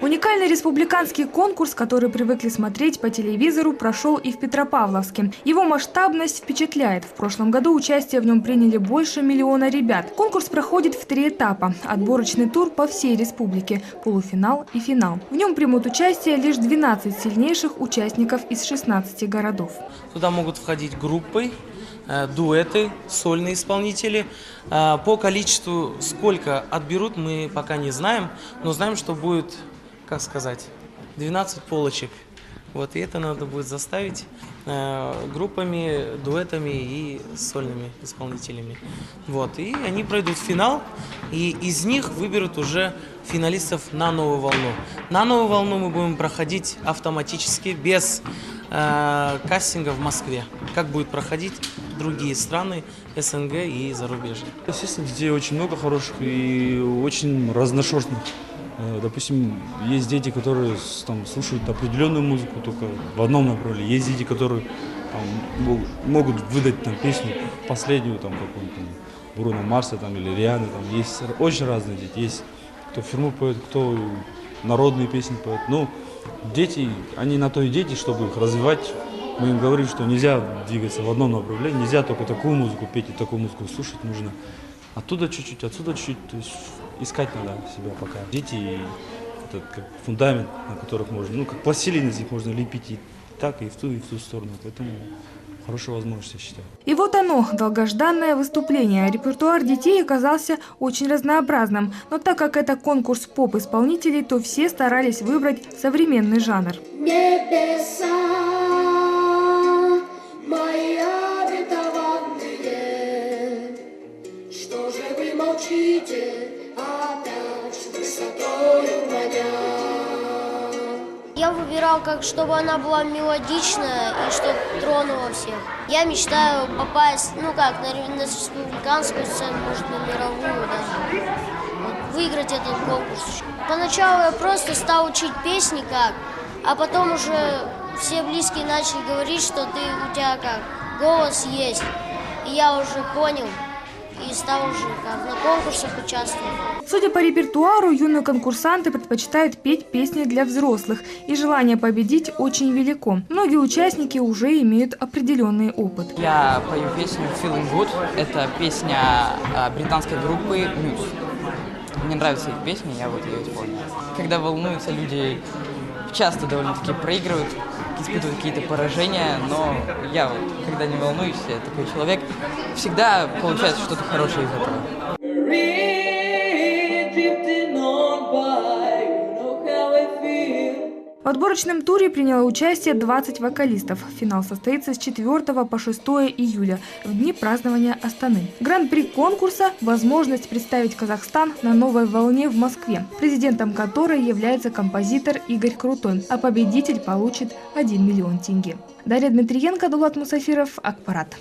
Уникальный республиканский конкурс, который привыкли смотреть по телевизору, прошел и в Петропавловске. Его масштабность впечатляет. В прошлом году участие в нем приняли больше миллиона ребят. Конкурс проходит в три этапа. Отборочный тур по всей республике, полуфинал и финал. В нем примут участие лишь 12 сильнейших участников из 16 городов. Туда могут входить группы, э, дуэты, сольные исполнители. Э, По количеству, сколько отберут, мы пока не знаем, но знаем, что будет, как сказать, 12 полочек. Вот, и это надо будет заставить э, группами, дуэтами и сольными исполнителями. Вот, и они пройдут финал, и из них выберут уже финалистов на новую волну. На новую волну мы будем проходить автоматически, без э, кастинга в Москве, как будет проходить другие страны СНГ и зарубежья. Естественно, детей очень много хороших и очень разношерстных. Э, Допустим, есть дети, которые там, слушают определенную музыку только в одном направлении. Есть дети, которые там, мог- могут выдать там, песню последнюю, там, какую-нибудь Бруно Марса там, или Рианы. Там. Есть очень разные дети. Есть кто фирму поет, кто народные песни поет. Ну, дети, они на то и дети, чтобы их развивать. Мы им говорим, что нельзя двигаться в одном направлении, нельзя только такую музыку петь и такую музыку слушать нужно. Оттуда чуть-чуть, отсюда чуть-чуть, искать надо себя пока. Дети – это как фундамент, на которых можно, ну, как пластилин из них можно лепить и так, и в ту, и в ту сторону. Поэтому хорошая возможность, я считаю. И вот оно, долгожданное выступление. Репертуар детей оказался очень разнообразным. Но так как это конкурс поп-исполнителей, то все старались выбрать современный жанр. Небеса мои обетованные, что же вы молчите Я выбирал, как чтобы она была мелодичная и чтобы тронула всех. Я мечтаю попасть, ну как, на, на республиканскую сцену, может, на мировую даже. Вот, выиграть этот конкурс. Поначалу я просто стал учить песни как, а потом уже все близкие начали говорить, что ты, у тебя как, голос есть. И я уже понял и стал уже как на конкурсах участвовать. Судя по репертуару, юные конкурсанты предпочитают петь песни для взрослых, и желание победить очень велико. Многие участники уже имеют определенный опыт. Я пою песню Feeling Good. Это песня а, британской группы Muse. Мне нравится их песня, я вот ее исполнил. Когда волнуются люди, часто довольно-таки проигрывают, испытывают какие-то поражения, но я вот, когда не волнуюсь, я такой человек, всегда получается что-то хорошее из этого. В отборочном туре приняло участие 20 вокалистов. Финал состоится с 4 по 6 июля, в дни празднования Астаны. Гран-при конкурса – возможность представить Казахстан на новой волне в Москве, президентом которой является композитор Игорь Крутой, а победитель получит 1 миллион тенге. Дарья Дмитриенко, Дулат Мусафиров, Акпарат.